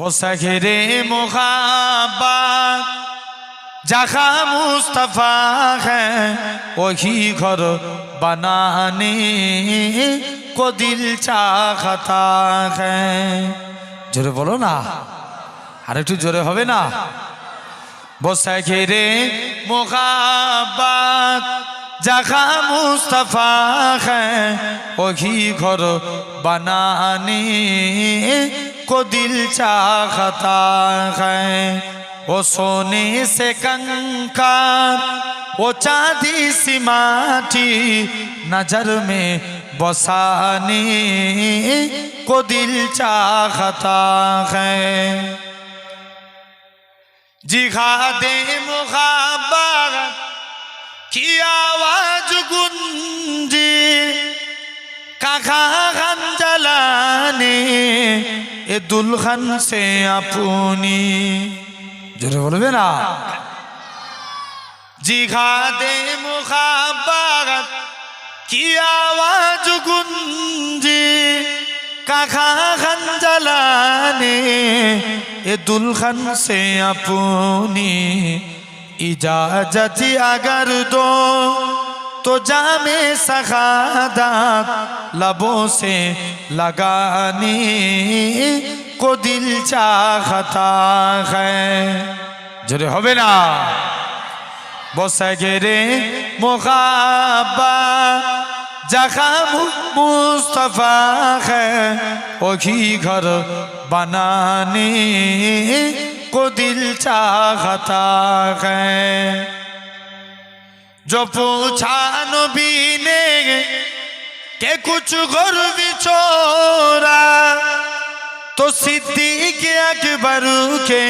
বসাখেরে মোহাবাত जहाँ मुस्तफ़ा है वही घर बनाने को दिल चाहता है জোরে বলো না আর একটু জোরে হবে না বসা ঘেরে মোহাবাত জাখা মুস্তফা है वही घर बनाने کو دل چاہتا ہے۔ وہ سونے سے کنکار، وہ چاندی سی ماٹی نظر میں بسانی کو دل چاہتا ہے۔ جہاد مخابر کی آواز گنجی، کہاں দুলখান সে আপনি। জোরে বলবে না? জিঘাতে মুখাবাগাত কি আওয়াজ গুঞ্জি, কাখা খান জ্বালানে এ দুলখান সে আপনি। ইজাজতি আগর দো تو جام سخادات لبوں سے لگانے کو دل چاہتا ہے جرے ہوئے نا بوسے گرے مغابہ جگہ مصطفیٰ ہے وہی گھر بنانے کو دل چاہتا ہے जो पूछा नबी ने के कुछ गुर्व छोरा तो सिद्दीक अकबर के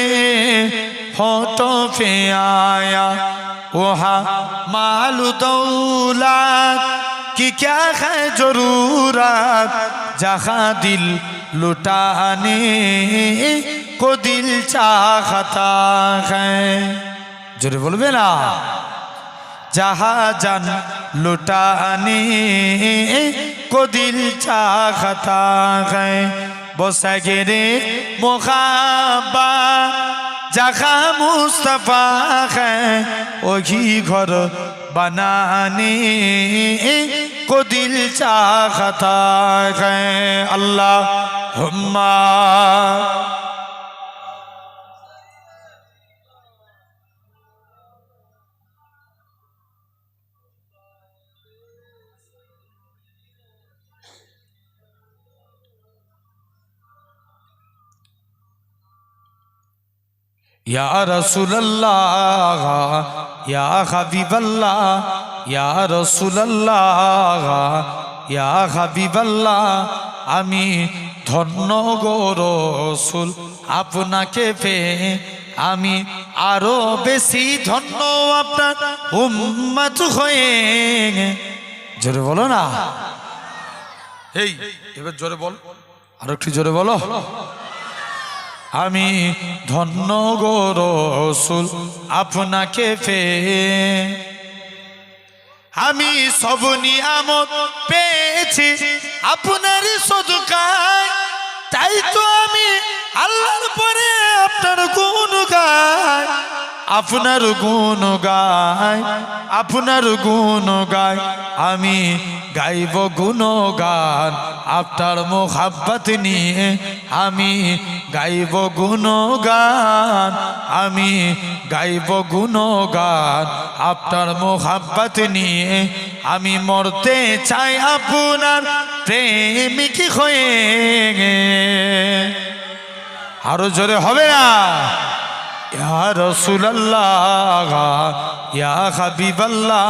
होठों पे आया वहा माल दौलत कि क्या है जरूरत जहाँ दिल लुटाने को दिल चाहता है जरूर बोलबे ना জাহাজান লুটানি, কদিল চাহতা গায় বসাগিরে মোহাবা জাখা মুস্তফা গায় ওহি ঘর বানানি, কদিল চাহতা গায় আল্লাহ হুম্মা ইয়া রসুল্লাহ ইয়া হাবিবাল্লাহ ইয়া রসুল্লাহ ইয়া হাবিবাল্লাহ আমি ধন্য গো রসুল আপনাকে পেয়ে আমি আরও বেশি ধন্য আপনার উম্মাত হয়ে জোরে বলো না। এই এবার জোরে বল। আর একটু জোরে বলো। আমি ধন্য গো আপনাকে ফে আমি সব নিয়ামত পেয়েছি আপনারই সদকায়। তাই তো আমি আল্লাহর পরে আপনার গুণ গাই আপনার গুণ গাই আমি গাইব গুণ গান আপনার মোহাব্বত নিয়ে আমি গাইব গুণ গান আমি গাইব গুণ গান আপনার মোহাব্বত নিয়ে আমি মরতে চাই আপনার প্রেমিক হয়ে আরও জোরে হবে না? ইয়া রসুল্লাহ ইয়া হাবিবাল্লাহ,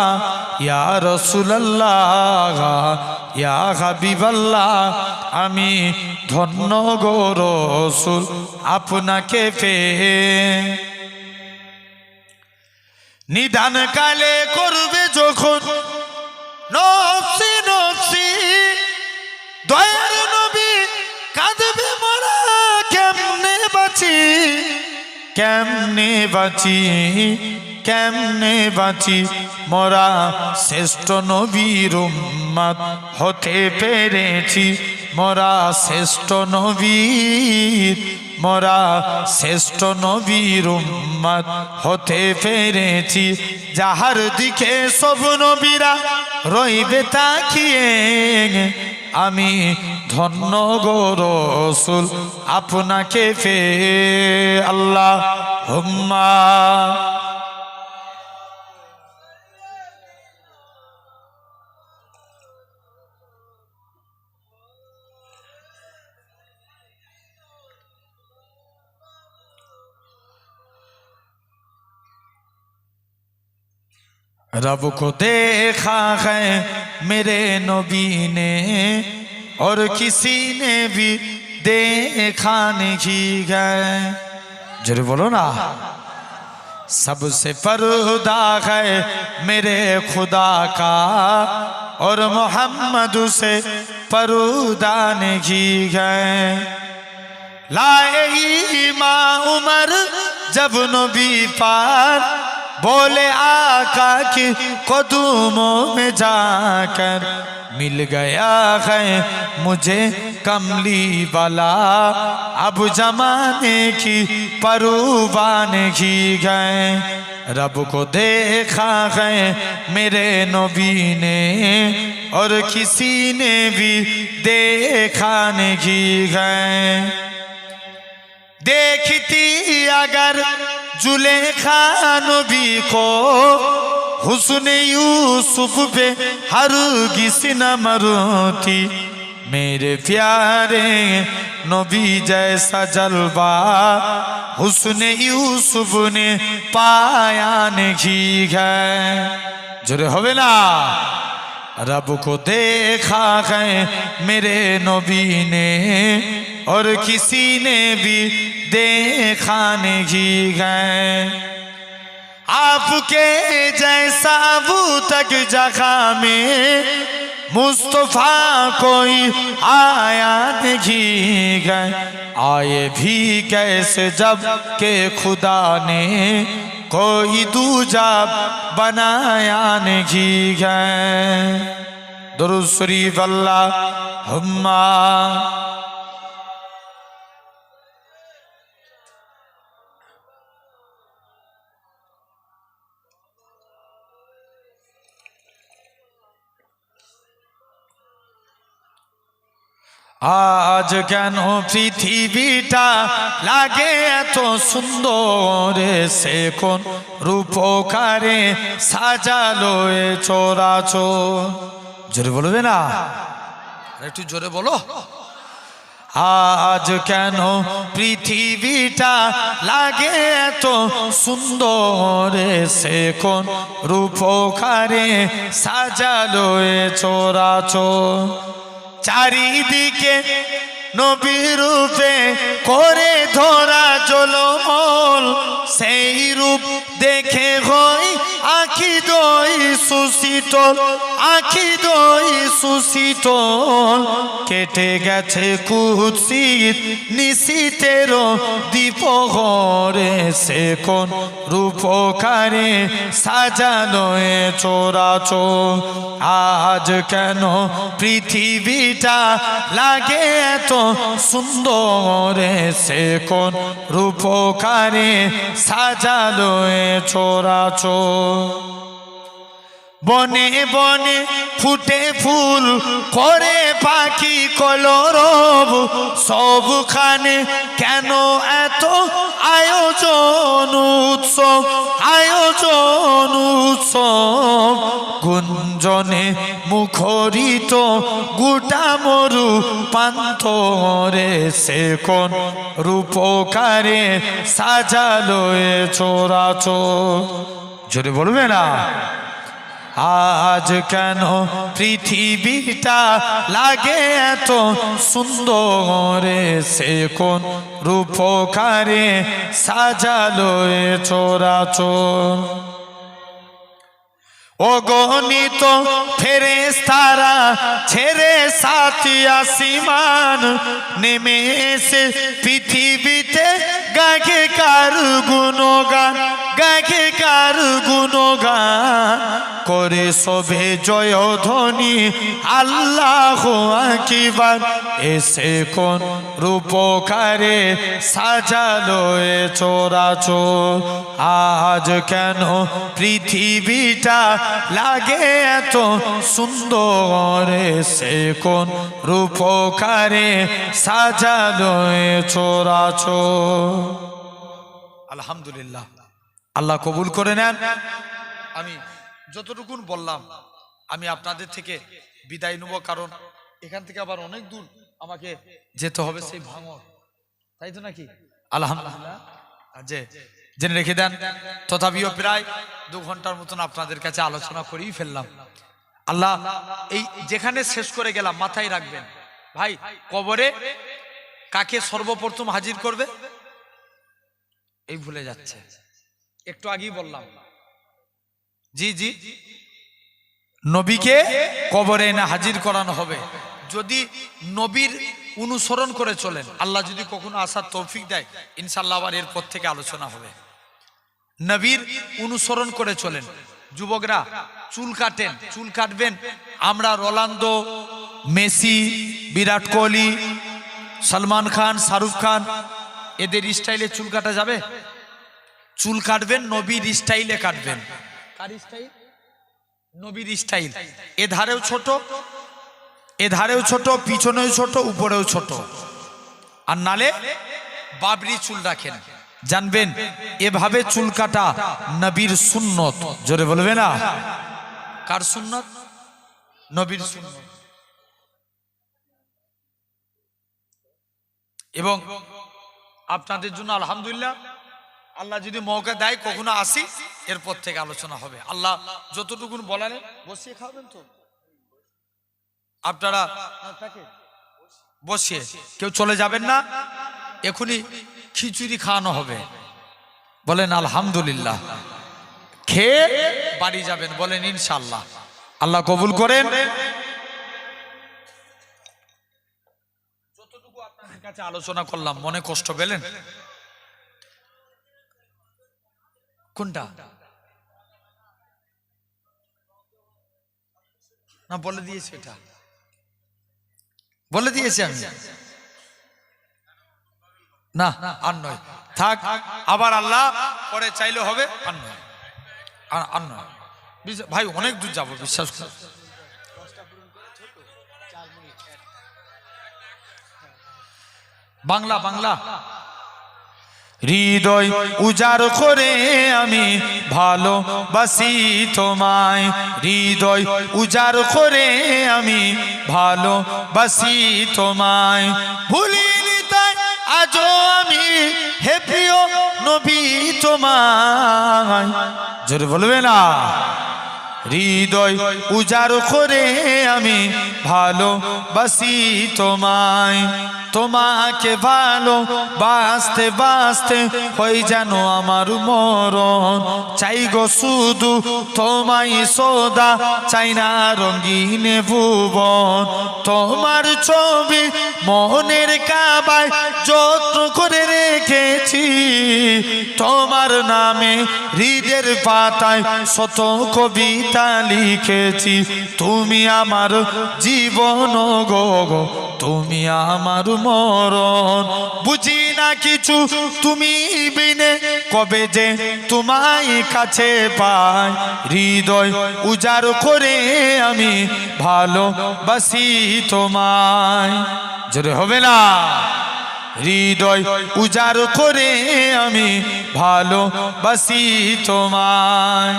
ইয়া রসুল্লাহ ইয়া হাবিবাল্লাহ, আমি ধন্য গো রসুল আপনাকে পেয়ে। নিদান কালে করবে যখন, নফসি নফসি, দয়ার কেমনে বাঁচি কেমনে বাঁচি? মরা শ্রেষ্ঠ নবীর উম্মাদ হতে পেরেছি। মোরা শ্রেষ্ঠ নবীর, মোরা শ্রেষ্ঠ নবীর উম্মত হতে পেরেছি। যাহার দিকে সব নবীরা রইবে তাকিয়ে আমি ধন্য গো আপনাকে ফে আল্লাহ হুম্মা। رب کو دیکھا ہے میرے نبی نے، اور کسی نے بھی دیکھا نہیں گئے جرے بولو نا۔ سب سے پردا ہے میرے خدا کا، اور محمد سے پردہ نہیں گئے لائے ہی ماں عمر جب نبی پار بولے آقا کی قدوموں میں جا کر مل گیا ہے مجھے کملی والا۔ اب جمانے کی پروبان کی گئے۔ رب کو دیکھا ہے میرے نبی نے اور کسی نے بھی دیکھا نہیں گئے دیکھتی اگر नबी को हुस्न यूसुफ पे हर किसी न मरती मेरे प्यारे नबी जैसा जलवा हुस्न यूसुफ ने पाया नहीं है जुरे होवे ना रब को देखा है मेरे नबी ने اور کسی نے بھی دیکھا نہیں گئے آپ کے جیسا وہ تک جگہ میں مصطفیٰ کوئی آیا نہیں گئے آئے بھی کیسے جبکہ خدا نے کوئی دوجا بنایا نہیں گئے درست شریف اللہ، ہمہ আজ কেন পৃথিবীটা লাগে এত সুন্দর? সে কোন রূপকারে সাজালো এ চোরাচোর? জোরে বলবে না? একটু জোরে বলো। আজ কেন পৃথিবীটা লাগে এত সুন্দর? সে কোন রূপকারে সাজালো এ চোরাচোর? চারিদিকে নবী রূপে করে ধরা জলমল সুশীতল, আখি দই সুশীতল, কেটে গেছে কুৎসিত নিশীতের দীপহরে সে কোন রূপকারে সাজানো এ চোরাচোর। আজ কেন পৃথিবীটা লাগে এত সুন্দর সে কোন রূপকারে সাজালো এ চোরাচোর? বনে বনে ফুটে ফুল করে পাখি কলরব। সবখানে কেন এত আয়োজন উৎসব? আয়োজন উৎসব। গুঞ্জনে মুখরিত গোটা মরু পান্তরে সে কোন রূপকারে সাজালো এ চোরাচোর। জোরে বলবে না? আজ কেন পৃথিবীটা লাগে এত সুন্দর? সে কোন রূপকারে সাজালো চোরাচোর? অগণিত ফেরেস্তারা ছেড়ে সাথী আসিমান নেমে এসে পৃথিবীতে। গাকে কার গুণগান গাকে কার গুণগান? করে শোভে জয় ধ্বনি আল্লাহ আকিবার। এসে কোন রূপকারে সাজালো এ চোরাচোর। আজ কেন পৃথিবীটা লাগে এত সুন্দর? সে কোন রূপকারে সাজালো এ চোরাচোর। আলহামদুলিল্লাহ। আল্লাহ কবুল করে নেন। আমি যতটুকুন বললাম, আমি আপনাদের থেকে বিদায় নেব, কারণ এখান থেকে আবার অনেক দূর আমাকে যেতে হবে সেই ভাঙর। তাই তো নাকি? আলহামদুলিল্লাহ। যে, জেনে রেখে দেন, তথাপিও প্রায় দু ঘণ্টার মতন আপনাদের কাছে আলোচনা করেই ফেললাম। আল্লাহ, এই যেখানে শেষ করে গেলাম, মাথায় রাখবেন। ভাই, কবরে কাকে সর্বপ্রথম হাজির করবে? এই ভুলে যাচ্ছে। একটু আগেই বললাম জি জি। নবীকে কবরে এনে হাজির করানো হবে। যদি নবীর অনুসরণ করে চলেন, আল্লাহ যদি কখনো আসার তৌফিক দেয় ইনশাল্লাহ আবার এরপর থেকে আলোচনা হবে। নবীর অনুসরণ করে চলেন। যুবকরা, চুল কাটেন, চুল কাটবেন। আমরা রোনালদো, মেসি, বিরাট কোহলি, সলমান খান, শাহরুখ খান, এদের স্টাইলে চুল কাটা যাবে? চুল কাটবেন, নবীর স্টাইলে কাটবেন। কার স্টাইল নবীর স্টাইল এ ধারেও ছোট, এ ধারেও ছোট, পিছনেও ছোট, উপরেও ছোট। আর নালে বাবরি চুল রাখেন। জানবেন, এভাবে চুল কাটা নবীর সুন্নত। জোরে বলবে না? কার সুন্নত? নবীর সুন্নত। এবং আপনাদের জন্য আলহামদুলিল্লাহ আল্লাহ যদি মৌকা দেয়, কখনো আসি, এরপর থেকে আলোচনা হবে। আল্লাহ যতটুকু বলার বসিয়ে খাবেন তো? আপনারা বসিয়ে, কেউ চলে যাবেন না এখনই খিচুড়ি খাওয়ানো হবে। বলেন, আলহামদুলিল্লাহ। খেয়ে বাড়ি যাবেন, বলেন ইনশাল্লাহ আল্লাহ কবুল করেন। যতটুকু আপনাদের কাছে আলোচনা করলাম, মনে কষ্ট পেলেন? কোনটা না বলে দিয়েছে এটা বলে দিয়েছি আমি না আর নয় থাক আবার আল্লাহ পরে চাইলে হবে আর নয় আর- নয় ভাই অনেক দূর যাব বিশ্বাস বাংলা বাংলা হৃদয় উজাড় করে আমি ভালো বাসি তোমায়। হৃদয় উজাড় করে আমি ভালো বাসি তোমায়। ভুলিনি তাই আজও আমি হে প্রিয় নবী তোমায়। জোরে বলবে না। হৃদয় উজাড় করে আমি ভালো বাসি তোমায়। তোমাকে ভালো বাঁচতে বাঁচতে হয়ে যেন আমার মরণ। চাই গো শুধু তোমায় সোদা, চাই না রঙিন ভুবন। তোমার ছবি মনের কাবায় যত্ন করে রেখেছি। তোমার নামে হৃদের পাতায় শত কবিতা লিখেছি। তুমি আমার জীবন গো গো। তুমি আমার মরণ। বুঝি না কিছু তুমি বিনে, কবে যে তোমায় কাছে পাই। হৃদয় উজাড় করে আমি ভালো ভালোবাসি তোমায়। জোরে হবে না? হৃদয় উজাড় করে আমি ভালো ভালোবাসি তোমায়।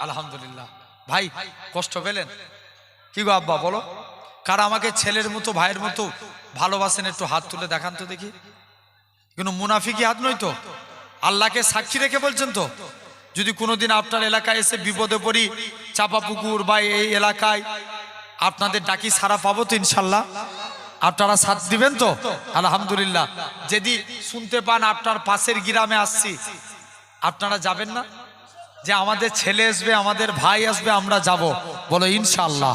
আলহামদুলিল্লাহ। ভাই, কষ্ট পেলেন? কি গো আব্বা, বলো। কারা আমাকে ছেলের মতো, ভাইয়ের মতো ভালোবাসেন একটু হাত তুলে দেখান তো দেখি। কিন্তু মুনাফিকি হাত নয় তো? আল্লাহকে সাক্ষী রেখে বলছেন তো? যদি কোনোদিন আপনার এলাকায় এসে বিপদে পড়ি, চাপা পুকুর বা এই এলাকায়, আপনাদের ডাকি সারা পাবো তো ইনশাল্লাহ। আপনারা সাথ দিবেন তো? আলহামদুলিল্লাহ। যদি শুনতে পান আপনার পাশের গ্রামে আসছি, আপনারা যাবেন না? যে আমাদের ছেলে আসবে, আমাদের ভাই আসবে, আমরা যাব। বলো ইনশাল্লাহ।